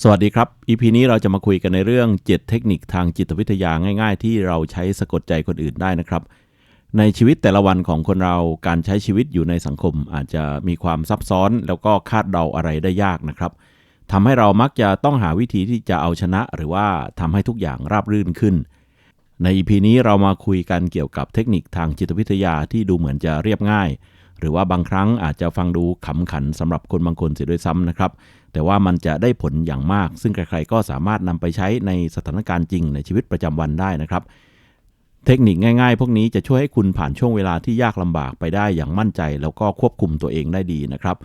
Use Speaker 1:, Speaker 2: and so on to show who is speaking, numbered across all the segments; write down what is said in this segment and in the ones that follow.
Speaker 1: สวัสดีครับ EP นี้เราจะมาคุยกันในเรื่อง 7 เทคนิคทางจิตวิทยาง่ายๆ ที่เราใช้สะกดใจคนอื่นได้นะครับ ในชีวิตแต่ละวันของคนเราการใช้ชีวิตอยู่ในสังคม อาจจะมีความซับซ้อนแล้วก็คาดเดาอะไรได้ยากนะครับทำให้เรามักจะต้องหาวิธีที่จะเอาชนะ หรือว่าทำให้ทุกอย่างราบรื่นขึ้น ใน EP นี้เรามาคุยกันเกี่ยวกับเทคนิคทางจิตวิทยาที่ดูเหมือนจะเรียบง่าย หรือว่าบางครั้งอาจจะฟังดูขำขันสำหรับคนบางคนเสียด้วยซ้ำนะครับ แต่ว่ามันจะได้ผลอย่างมาก ซึ่งใครๆก็สามารถนำไปใช้ในสถานการณ์จริงในชีวิตประจำวันได้นะครับ เทคนิคง่ายๆ พวกนี้จะช่วยให้คุณผ่านช่วงเวลาที่ยากลำบากไปได้อย่างมั่นใจ แล้วก็ควบคุมตัวเองได้ดีนะครับ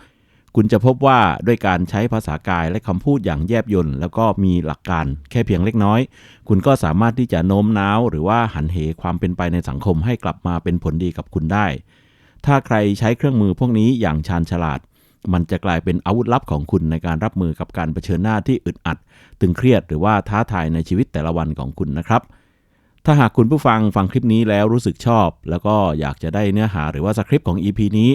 Speaker 1: คุณจะพบว่าด้วยการใช้ภาษากายและคำพูดอย่างแยบยลแล้วก็มีหลักการแค่เพียงเล็กน้อย คุณก็สามารถที่จะโน้มน้าว หรือว่าหันเหความเป็นไปในสังคมให้กลับมาเป็นผลดีกับคุณได้ ถ้าใครใช้เครื่องมือพวกนี้อย่างชาญฉลาด มันจะกลายเป็นอาวุธลับของคุณในการรับมือกับการเผชิญหน้าที่อึดอัด ตึงเครียดหรือว่าท้าทายในชีวิตแต่ละวันของคุณนะครับ ถ้าหากคุณผู้ฟังฟังคลิปนี้แล้วรู้สึกชอบ แล้วก็อยากจะได้เนื้อหาหรือว่าสคริปต์ของ EP นี้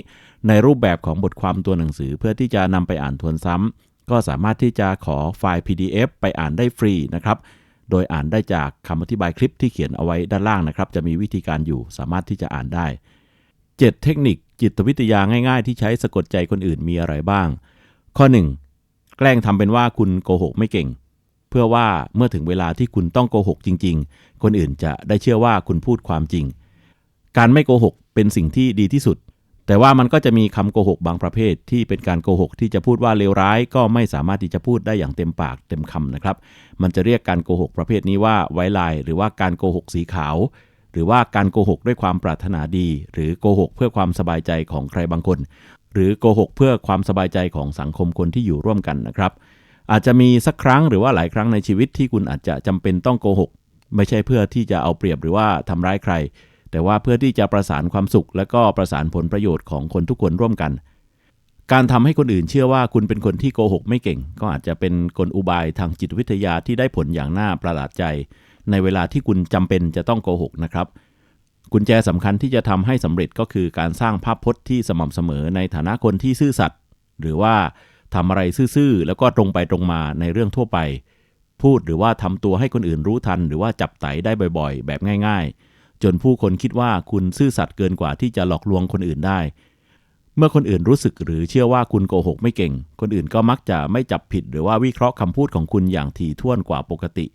Speaker 1: ในรูปแบบของบทความตัวหนังสือเพื่อที่จะนำไปอ่านทวนซ้ำก็สามารถที่จะขอไฟล์ PDF ไปอ่านได้ฟรีนะครับโดยอ่านได้จากคำอธิบายคลิปที่เขียนเอาไว้ด้านล่างนะครับ จะมีวิธีการอยู่สามารถที่จะอ่านได้ 7 เทคนิคจิตวิทยาง่ายๆ ที่ใช้สะกดใจคนอื่นมีอะไรบ้าง ข้อ 1. แกล้งทำเป็นว่าคุณโกหกไม่เก่ง เพื่อว่าเมื่อถึงเวลาที่คุณต้องโกหกจริง ๆ คนอื่นจะได้เชื่อว่าคุณพูดความจริง การไม่โกหกเป็นสิ่งที่ดีที่สุด แต่ว่ามันก็จะมีคำโกหกบางประเภท ที่เป็นการโกหกที่จะพูดว่าเลวร้าย ก็ไม่สามารถที่จะพูดได้อย่างเต็มปากเต็มคำนะครับ มันจะเรียกการโกหกประเภทนี้ว่าไว้ลหรือว่าการโกหกสีขาว หรือว่าการโกหกด้วยความปรารถนาดี หรือโกหกเพื่อความสบายใจของใครบางคน หรือโกหกเพื่อความสบายใจของสังคมคนที่อยู่ร่วมกันนะครับ อาจจะมีสักครั้งหรือว่าหลายครั้งในชีวิตที่คุณอาจจะจำเป็นต้องโกหก ไม่ใช่เพื่อที่จะเอาเปรียบหรือว่าทำร้ายใคร แต่ว่าเพื่อที่จะประสานความสุข และก็ประสานผลประโยชน์ของคนทุกคนร่วมกัน การทำให้คนอื่นเชื่อว่าคุณเป็นคนที่โกหกไม่เก่ง ก็อาจจะเป็นกลอุบายทางจิตวิทยาที่ได้ผลอย่างน่าประหลาดใจ ในเวลาที่คุณจำเป็นจะต้องโกหกนะครับ กุญแจสำคัญที่จะทำให้สำเร็จก็คือการสร้างภาพพจน์ที่สม่ำเสมอในฐานะคนที่ซื่อสัตย์หรือว่าทำอะไรซื่อๆแล้วก็ตรงไปตรงมาในเรื่องทั่วไป พูดหรือว่าทำตัวให้คนอื่นรู้ทัน หรือว่าจับไตได้บ่อยๆ แบบง่าย ๆ จนผู้คนคิดว่าคุณซื่อสัตย์เกินกว่าที่จะหลอกลวงคนอื่นได้เมื่อคนอื่นรู้สึกหรือเชื่อว่าคุณโกหกไม่เก่ง คนอื่นก็มักจะไม่จับผิดหรือว่าวิเคราะห์คำพูดของคุณอย่างถี่ถ้วนกว่าปกติ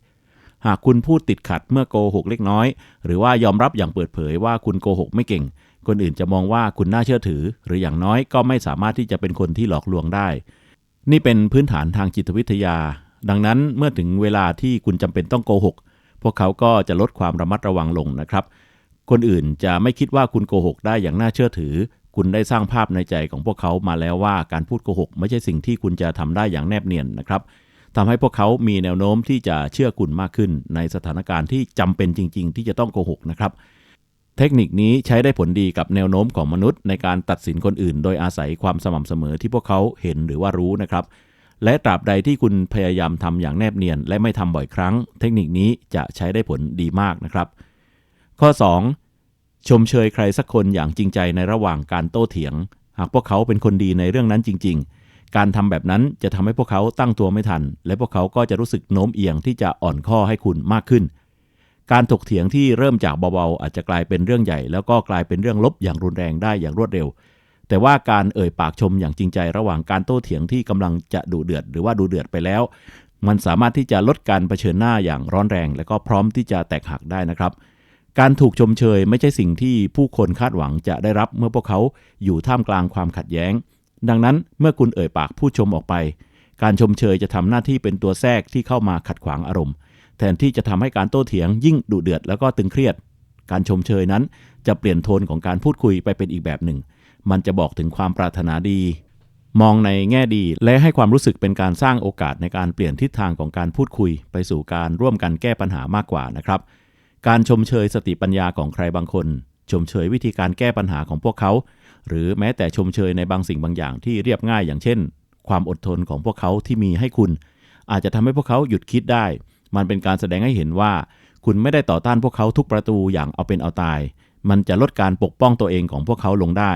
Speaker 1: หากคุณพูดติดขัดเมื่อโกหกเล็กน้อย หรือว่ายอมรับอย่างเปิดเผยว่าคุณโกหกไม่เก่ง คนอื่นจะมองว่าคุณน่าเชื่อถือ หรืออย่างน้อยก็ไม่สามารถที่จะเป็นคนที่หลอกลวงได้ นี่เป็นพื้นฐานทางจิตวิทยา ดังนั้นเมื่อถึงเวลาที่คุณจำเป็นต้องโกหก พวกเขาก็จะลดความระมัดระวังลงนะครับ คนอื่นจะไม่คิดว่าคุณโกหกได้อย่างน่าเชื่อถือ คุณได้สร้างภาพในใจของพวกเขามาแล้วว่าการพูดโกหก ไม่ใช่สิ่งที่คุณจะทำได้อย่างแนบเนียนนะครับ ทำให้พวกเขามีแนวโน้มที่จะเชื่อคุณมากขึ้น ในสถานการณ์ที่จำเป็นจริง ๆ ที่จะต้องโกหกนะครับ เทคนิคนี้ใช้ได้ผลดีกับแนวโน้มของมนุษย์ ในการตัดสินคนอื่น โดยอาศัยความสม่ำเสมอที่พวกเขาเห็นหรือว่ารู้นะครับ และตราบใดที่คุณพยายามทำอย่างแนบเนียน และไม่ทำบ่อยครั้ง เทคนิคนี้จะใช้ได้ผลดีมากนะครับ ข้อ 2. ชมเชยใครสักคนอย่างจริงใจในระหว่างการโต้เถียง หากพวกเขาเป็นคนดีในเรื่องนั้นจริง ๆ การทำแบบนั้นจะทำให้พวกเขาตั้งตัวไม่ทัน และพวกเขาก็จะรู้สึกโน้มเอียงที่จะอ่อนข้อให้คุณมากขึ้น การถกเถียงที่เริ่มจากเบาๆ อาจจะกลายเป็นเรื่องใหญ่ แล้วก็กลายเป็นเรื่องลบอย่างรุนแรงได้อย่างรวดเร็ว แต่ว่าการเอ่ยปากชมอย่างจริงใจระหว่างการโต้เถียงที่กำลังจะดุเดือด หรือว่าดูเดือดไปแล้ว มันสามารถที่จะลดการเผชิญหน้าอย่างร้อนแรง และก็พร้อมที่จะแตกหักได้นะครับการถูกชมเชยไม่ใช่สิ่งที่ผู้คนคาดหวังจะได้รับเมื่อพวกเขาอยู่ท่ามกลางความขัดแย้ง ดังนั้นเมื่อคุณเอ่ยปากพูดชมออกไป การชมเชยจะทำหน้าที่เป็นตัวแทรกที่เข้ามาขัดขวางอารมณ์ แทนที่จะทำให้การโต้เถียงยิ่งดุเดือดแล้วก็ตึงเครียด การชมเชยนั้นจะเปลี่ยนโทนของการพูดคุยไปเป็นอีกแบบหนึ่ง มันจะบอกถึงความปรารถนาดี มองในแง่ดีและให้ความรู้สึกเป็นการสร้างโอกาสในการเปลี่ยนทิศทางของการพูดคุย ไปสู่การร่วมกันแก้ปัญหามากกว่านะครับ การชมเชยสติปัญญาของใครบางคน ชมเชยวิธีการแก้ปัญหาของพวกเขา หรือแม้แต่ชมเชยในบางสิ่งบางอย่างที่เรียบง่ายอย่างเช่น ความอดทนของพวกเขาที่มีให้คุณ อาจจะทำให้พวกเขาหยุดคิดได้ มันเป็นการแสดงให้เห็นว่า คุณไม่ได้ต่อต้านพวกเขาทุกประตูอย่างเอาเป็นเอาตาย มันจะลดการปกป้องตัวเองของพวกเขาลงได้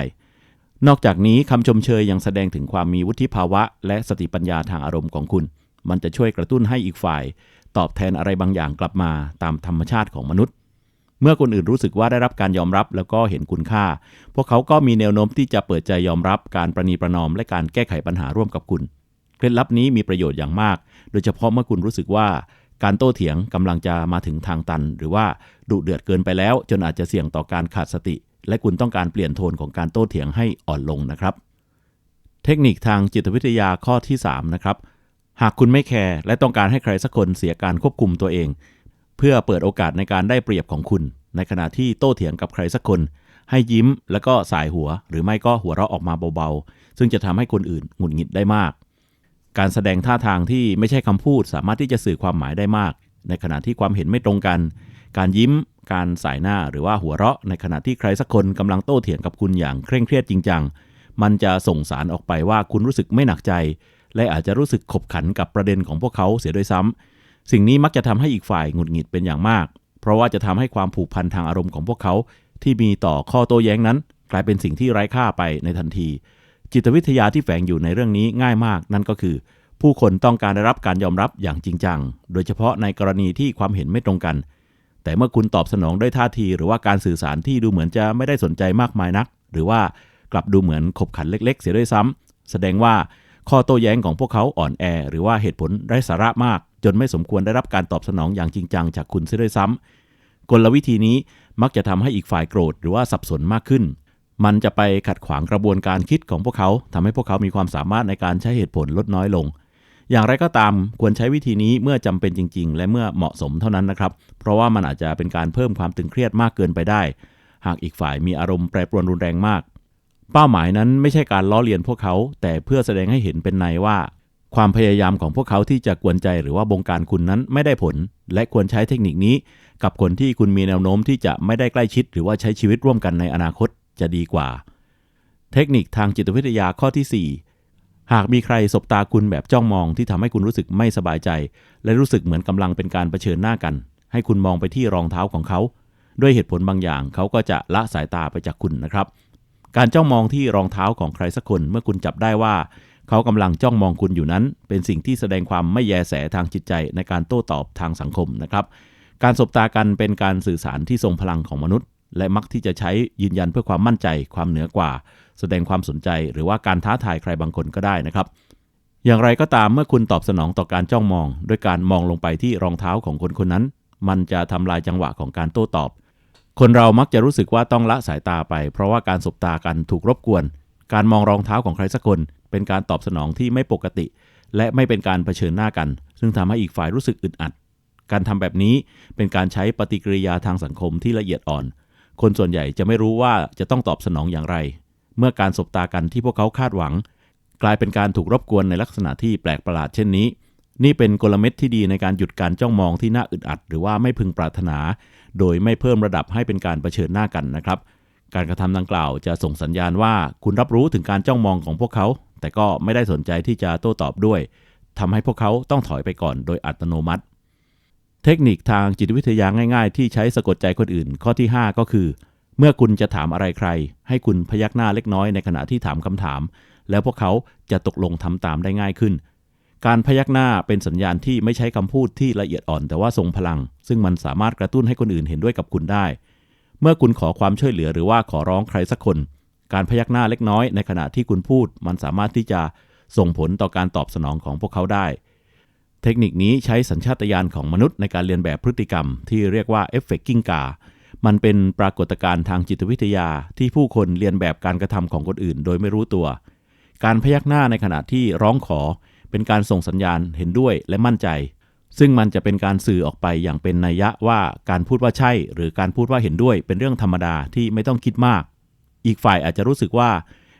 Speaker 1: นอกจากนี้คำชมเชยยังแสดงถึงความมีวุฒิภาวะ และสติปัญญาทางอารมณ์ของคุณ มันจะช่วยกระตุ้นให้อีกฝ่าย ตอบแทนอะไรบางอย่างกลับมาตามธรรมชาติของมนุษย์ เมื่อคนอื่นรู้สึกว่าได้รับการยอมรับแล้วก็เห็นคุณค่า พวกเขาก็มีแนวโน้มที่จะเปิดใจยอมรับการประนีประนอม และการแก้ไขปัญหาร่วมกับคุณ เคล็ดลับนี้มีประโยชน์อย่างมาก โดยเฉพาะเมื่อคุณรู้สึกว่าการโต้เถียงกำลังจะมาถึงทางตัน หรือว่าดุเดือดเกินไปแล้ว จนอาจจะเสี่ยงต่อการขาดสติ และคุณต้องการเปลี่ยนโทนของการโต้เถียงให้อ่อนลงนะครับ เทคนิคทางจิตวิทยาข้อที่3นะครับหากคุณไม่แคร์และต้องการให้ใครสักคนเสียการควบคุมตัวเอง พื่อเปิดโอกาสในการได้เปรียบของคุณ ในขณะที่โต้เถียงกับใครสักคน ให้ยิ้มแล้วก็สายหัว หรือไม่ก็หัวเราะออกมาเบาๆ ซึ่งจะทำให้คนอื่นหงุดหงิดได้มาก การแสดงท่าทางที่ไม่ใช่คำพูดสามารถที่จะสื่อความหมายได้มาก ในขณะที่ความเห็นไม่ตรงกัน การยิ้ม การสายหน้าหรือว่าหัวเราะ ในขณะที่ใครสักคนกำลังโต้เถียงกับคุณอย่างเคร่งเครียดจริงจังมันจะส่งสารออกไปว่าคุณรู้สึกไม่หนักใจ และอาจจะรู้สึกขบขันกับประเด็นของพวกเขาเสียด้วยซ้ำ สิ่งนี้มักจะทำให้อีกฝ่ายหงุดหงิดเป็นอย่างมาก เพราะว่าจะทำให้ความผูกพันทางอารมณ์ของพวกเขา ที่มีต่อข้อโต้แย้งนั้น กลายเป็นสิ่งที่ไร้ค่าไปในทันที จิตวิทยาที่แฝงอยู่ในเรื่องนี้ง่ายมาก นั่นก็คือ ผู้คนต้องการได้รับการยอมรับอย่างจริงจัง โดยเฉพาะในกรณีที่ความเห็นไม่ตรงกัน แต่เมื่อคุณตอบสนองด้วยท่าที หรือว่าการสื่อสารที่ดูเหมือนจะไม่ได้สนใจมากมายนัก หรือว่ากลับดูเหมือนขบขันเล็ก ๆ เสียด้วยซ้ำแสดงว่าข้อโต้แย้งของพวกเขาอ่อนแอ หรือว่าเหตุผลไร้สาระมาก จนไม่สมควรได้รับการตอบสนองอย่างจริงจังจากคุณเสียด้วยซ้ำกลวิธีนี้มักจะทำให้อีกฝ่ายโกรธหรือว่าสับสนมากขึ้น มันจะไปขัดขวางกระบวนการคิดของพวกเขาทำให้พวกเขามีความสามารถในการใช้เหตุผลลดน้อยลง อย่างไรก็ตามควรใช้วิธีนี้เมื่อจำเป็นจริง ๆ และเมื่อเหมาะสมเท่านั้นนะครับ เพราะว่ามันอาจจะเป็นการเพิ่มความตึงเครียดมากเกินไปได้ หากอีกฝ่ายมีอารมณ์แปรปรวนรุนแรงมาก เป้าหมายนั้นไม่ใช่การล้อเลียนพวกเขา แต่เพื่อแสดงให้เห็นเป็นในว่า ความพยายามของพวกเขาที่จะกวนใจหรือว่าบงการคุณนั้นไม่ได้ผล และควรใช้เทคนิคนี้ กับคนที่คุณมีแนวโน้มที่จะไม่ได้ใกล้ชิด หรือว่าใช้ชีวิตร่วมกันในอนาคตจะดีกว่า เทคนิคทางจิตวิทยาข้อที่ 4 หากมีใครสบตาคุณแบบจ้องมองที่ทำให้คุณรู้สึกไม่สบายใจ และรู้สึกเหมือนกำลังเป็นการเผชิญหน้ากัน ให้คุณมองไปที่รองเท้าของเขา ด้วยเหตุผลบางอย่าง เขาก็จะละสายตาไปจากคุณนะครับ การจ้องมองที่รองเท้าของใครสักคนเมื่อคุณจับได้ว่า เขากำลังจ้องมองคุณอยู่นั้น เป็นสิ่งที่แสดงความไม่แยแสทางจิตใจในการโต้ตอบทางสังคมนะครับ การสบตากันเป็นการสื่อสารที่ทรงพลังของมนุษย์ และมักที่จะใช้ยืนยันเพื่อความมั่นใจ ความเหนือกว่า แสดงความสนใจ หรือว่าการท้าทายใครบางคนก็ได้นะครับ อย่างไรก็ตามเมื่อคุณตอบสนองต่อการจ้องมอง ด้วยการมองลงไปที่รองเท้าของคนคนนั้น มันจะทำลายจังหวะของการโต้ตอบ คนเรามักจะรู้สึกว่าต้องละสายตาไป เพราะว่าการสบตากันถูกรบกวน การมองรองเท้าของใครสักคน เป็นการตอบสนองที่ไม่ปกติ และไม่เป็นการเผชิญหน้ากัน ซึ่งทำให้อีกฝ่ายรู้สึกอึดอัด การทำแบบนี้เป็นการใช้ปฏิกิริยาทางสังคมที่ละเอียดอ่อน คนส่วนใหญ่จะไม่รู้ว่าจะต้องตอบสนองอย่างไร เมื่อการสบตากันที่พวกเขาคาดหวัง กลายเป็นการถูกรบกวนในลักษณะที่แปลกประหลาดเช่นนี้ นี่เป็นกลเม็ดที่ดีในการหยุดการจ้องมองที่น่าอึดอัด หรือว่าไม่พึงปรารถนา โดยไม่เพิ่มระดับให้เป็นการเผชิญหน้ากันนะครับการกระทำดังกล่าวจะส่งสัญญาณว่าคุณรับรู้ถึงการจ้องมองของพวกเขา แต่ก็ไม่ได้สนใจที่จะโต้ตอบด้วยทำให้พวกเขาต้องถอยไปก่อนโดยอัตโนมัติ เทคนิคทางจิตวิทยาง่าย ๆ ที่ใช้สะกดใจคนอื่น ข้อที่ 5 ก็คือ เมื่อคุณจะถามอะไรใคร ให้คุณพยักหน้าเล็กน้อยในขณะที่ถามคำถาม แล้วพวกเขาจะตกลงทำตามได้ง่ายขึ้น การพยักหน้าเป็นสัญญาณที่ไม่ใช้คำพูดที่ละเอียดอ่อนแต่ว่าทรงพลัง ซึ่งมันสามารถกระตุ้นให้คนอื่นเห็นด้วยกับคุณได้ เมื่อคุณขอความช่วยเหลือหรือว่าขอร้องใครสักคน การพยักหน้าเล็กน้อยในขณะที่คุณพูด มันสามารถที่จะส่งผลต่อการตอบสนองของพวกเขาได้ เทคนิคนี้ใช้สัญชาตญาณของมนุษย์ในการเรียนแบบพฤติกรรม ที่เรียกว่าเอฟเฟกกิ้งกา มันเป็นปรากฏการณ์ทางจิตวิทยาที่ผู้คนเรียนแบบการกระทำของคนอื่น โดยไม่รู้ตัว การพยักหน้าในขณะที่ร้องขอ เป็นการส่งสัญญาณเห็นด้วยและมั่นใจ ซึ่งมันจะเป็นการสื่อออกไปอย่างเป็นนัยยะว่าการพูดว่าใช่ หรือการพูดว่าเห็นด้วยเป็นเรื่องธรรมดาที่ไม่ต้องคิดมาก อีกฝ่ายอาจจะรู้สึกว่า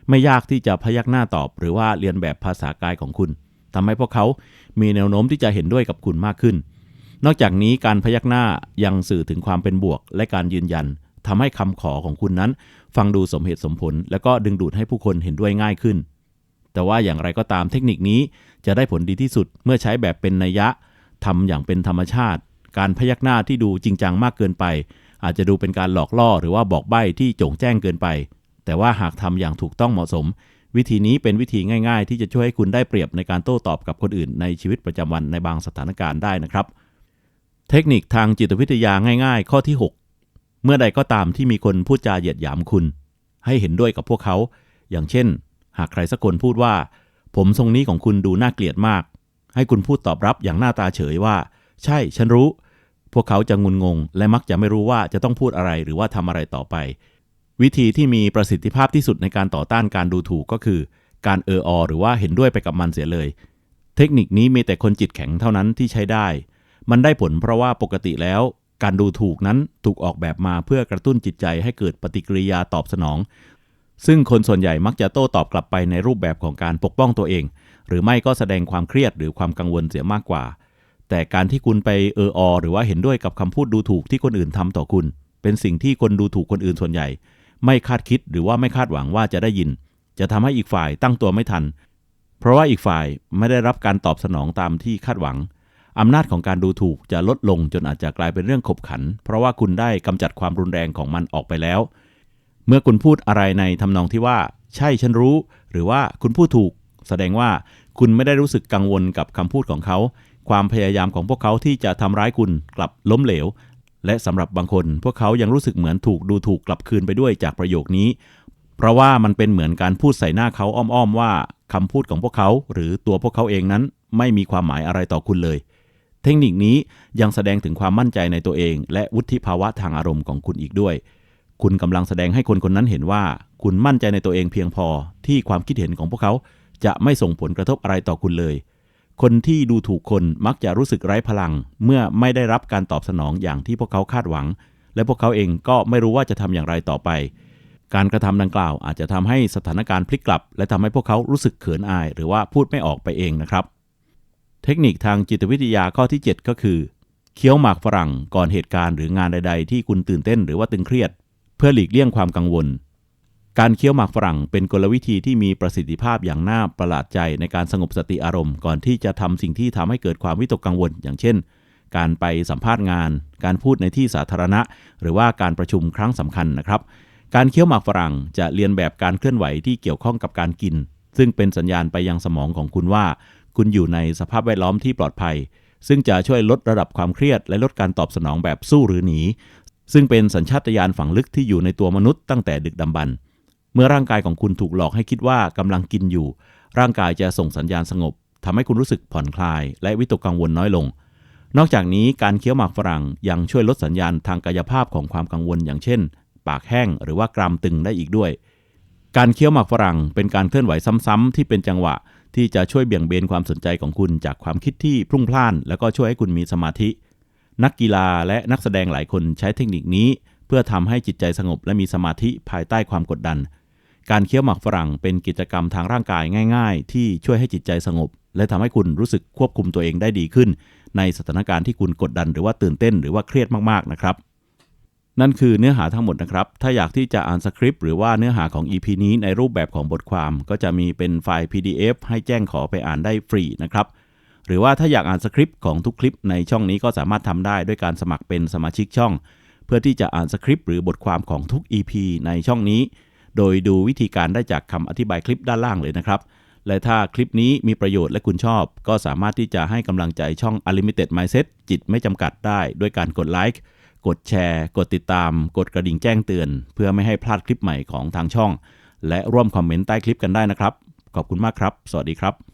Speaker 1: ไม่ยากที่จะพยักหน้าตอบ หรือว่าเรียนแบบภาษากายของคุณทำให้พวกเขามีแนวโน้มที่จะเห็นด้วยกับคุณมากขึ้น นอกจากนี้การพยักหน้ายังสื่อถึงความเป็นบวก และการยืนยันทำให้คำขอของคุณนั้น ฟังดูสมเหตุสมผล และก็ดึงดูดให้ผู้คนเห็นด้วยง่ายขึ้น แต่ว่าอย่างไรก็ตามเทคนิคนี้จะได้ผลดีที่สุดเมื่อใช้แบบเป็นนัยยะทำอย่างเป็นธรรมชาติ การพยักหน้าที่ดูจริงจังมากเกินไป อาจจะดูเป็นการหลอกล่อหรือว่าบอกใบ้ที่โจงแจ้งเกินไป แต่ว่าหากทำอย่างถูกต้องเหมาะสม วิธีนี้เป็นวิธีง่าย ๆ ที่จะช่วยให้คุณได้เปรียบในการโต้ตอบกับคนอื่นในชีวิตประจำวันในบางสถานการณ์ได้นะครับ เทคนิคทางจิตวิทยาง่าย ๆ ข้อที่ 6 เมื่อใดก็ตามที่มีคนพูดจาเหยียดหยามคุณ ให้เห็นด้วยกับพวกเขา อย่างเช่น หากใครสักคนพูดว่า ผมทรงนี้ของคุณดูน่าเกลียดมาก ให้คุณพูดตอบรับอย่างหน้าตาเฉยว่า ใช่ ฉันรู้ พวกเขาจะงุนงง และมักจะไม่รู้ว่าจะต้องพูดอะไรหรือว่าทำอะไรต่อไป วิธีที่มีประสิทธิภาพที่สุดในการต่อต้านการดูถูกก็คือ การเอออหรือว่าเห็นด้วยไปกับมันเสียเลย เทคนิคนี้มีแต่คนจิตแข็งเท่านั้นที่ใช้ได้ มันได้ผลเพราะว่าปกติแล้ว การดูถูกนั้นถูกออกแบบมาเพื่อกระตุ้นจิตใจให้เกิดปฏิกิริยาตอบสนอง ซึ่งคนส่วนใหญ่มักจะโต้ตอบกลับไปในรูปแบบของการปกป้องตัวเอง หรือไม่ก็แสดงความเครียดหรือความกังวลเสียมากกว่า แต่การที่คุณไปเอออหรือว่าเห็นด้วยกับคำพูดดูถูกที่คนอื่นทำต่อคุณ เป็นสิ่งที่คนดูถูกคนอื่นส่วนใหญ่ ไม่คาดคิดหรือว่าไม่คาดหวังว่าจะได้ยิน จะทำให้อีกฝ่ายตั้งตัวไม่ทัน เพราะว่าอีกฝ่ายไม่ได้รับการตอบสนองตามที่คาดหวังอำนาจของการดูถูกจะลดลงจนอาจจะกลายเป็นเรื่องขบขัน เพราะว่าคุณได้กำจัดความรุนแรงของมันออกไปแล้ว เมื่อคุณพูดอะไรในทำนองที่ว่า ใช่ฉันรู้ หรือว่าคุณพูดถูก แสดงว่าคุณไม่ได้รู้สึกกังวลกับคำพูดของเขา ความพยายามของพวกเขาที่จะทำร้ายคุณกลับล้มเหลว และสำหรับบางคน พวกเขายังรู้สึกเหมือนถูกดูถูกกลับคืนไปด้วยจากประโยคนี้ เพราะว่ามันเป็นเหมือนการพูดใส่หน้าเขาอ้อมๆว่าคำพูดของพวกเขา หรือตัวพวกเขาเองนั้น ไม่มีความหมายอะไรต่อคุณเลย เทคนิคนี้ยังแสดงถึงความมั่นใจในตัวเอง และวุฒิภาวะทางอารมณ์ของคุณอีกด้วย คุณกำลังแสดงให้คนคนนั้นเห็นว่า คุณมั่นใจในตัวเองเพียงพอที่ความคิดเห็นของพวกเขา จะไม่ส่งผลกระทบอะไรต่อคุณเลย คนที่ดูถูกคนมักจะรู้สึกไร้พลัง เมื่อไม่ได้รับการตอบสนองอย่างที่พวกเขาคาดหวัง และพวกเขาเองก็ไม่รู้ว่าจะทำอย่างไรต่อไป การกระทำดังกล่าวอาจจะทำให้สถานการณ์พลิกกลับ และทำให้พวกเขารู้สึกเขินอาย หรือว่าพูดไม่ออกไปเองนะครับ เทคนิคทางจิตวิทยาข้อที่ 7 ก็คือ เคี้ยวหมากฝรั่งก่อนเหตุการณ์หรืองานใด ๆ ที่คุณตื่นเต้นหรือว่าตึงเครียด เพื่อหลีกเลี่ยงความกังวล การเคี้ยวหมากฝรั่งเป็นกลวิธีที่มีประสิทธิภาพอย่างน่าประหลาดใจในการสงบสติอารมณ์ ก่อนที่จะทำสิ่งที่ทำให้เกิดความวิตกกังวล อย่างเช่น การไปสัมภาษณ์งาน การพูดในที่สาธารณะ หรือว่าการประชุมครั้งสำคัญนะครับ การเคี้ยวหมากฝรั่งจะเรียนแบบการเคลื่อนไหวที่เกี่ยวข้องกับการกิน ซึ่งเป็นสัญญาณไปยังสมองของคุณว่า คุณอยู่ในสภาพแวดล้อมที่ปลอดภัย ซึ่งจะช่วยลดระดับความเครียด และลดการตอบสนองแบบสู้หรือหนี ซึ่งเป็นสัญชาตญาณฝังลึกที่อยู่ในตัวมนุษย์ตั้งแต่ดึกดำบรรพ์ เมื่อร่างกายของคุณถูกหลอกให้คิดว่ากำลังกินอยู่ ร่างกายจะส่งสัญญาณสงบทำให้คุณรู้สึกผ่อนคลาย และวิตกกังวลน้อยลง นอกจากนี้การเคี้ยวหมากฝรั่งยังช่วยลดสัญญาณทางกายภาพของความกังวล อย่างเช่น ปากแห้งหรือว่ากรามตึงได้อีกด้วย การเคี้ยวหมากฝรั่งเป็นการเคลื่อนไหวซ้ำๆที่เป็นจังหวะ ที่จะช่วยเบี่ยงเบนความสนใจของคุณจากความคิดที่พรุ่งพล่าน แล้วก็ช่วยให้คุณมีสมาธิ นักกีฬาและนักแสดงหลายคนใช้เทคนิคนี้ เพื่อทำให้จิตใจสงบและมีสมาธิภายใต้ความกดดัน การเคี้ยวหมากฝรั่งเป็นกิจกรรมทางร่างกายง่าย ๆ ที่ช่วยให้จิตใจสงบ และทำให้คุณรู้สึกควบคุมตัวเองได้ดีขึ้น ในสถานการณ์ที่คุณกดดันหรือว่าตื่นเต้นหรือว่าเครียดมากๆนะครับ นั่นคือเนื้อหาทั้งหมดนะครับ ถ้าอยากที่จะอ่านสคริปต์หรือว่าเนื้อหาของ EP นี้ในรูปแบบของบทความ ก็จะมีเป็นไฟล์ PDF ให้แจ้งขอไปอ่านได้ฟรีนะครับหรือว่าถ้าอยากอ่านสคริปต์ของทุกคลิปในช่องนี้ก็สามารถทำได้ด้วยการสมัครเป็นสมาชิกช่อง เพื่อที่จะอ่านสคริปต์หรือบทความของทุก EP ในช่องนี้ โดยดูวิธีการได้จากคำอธิบายคลิปด้านล่างเลยนะครับ และถ้าคลิปนี้มีประโยชน์และคุณชอบ ก็สามารถที่จะให้กำลังใจช่อง Unlimited Mindset จิตไม่จำกัดได้ ด้วยการกดไลค์กดแชร์ กดติดตาม กดกระดิ่งแจ้งเตือน เพื่อไม่ให้พลาดคลิปใหม่ของทางช่อง และร่วมคอมเมนต์ใต้คลิปกันได้นะครับ ขอบคุณมากครับ สวัสดีครับ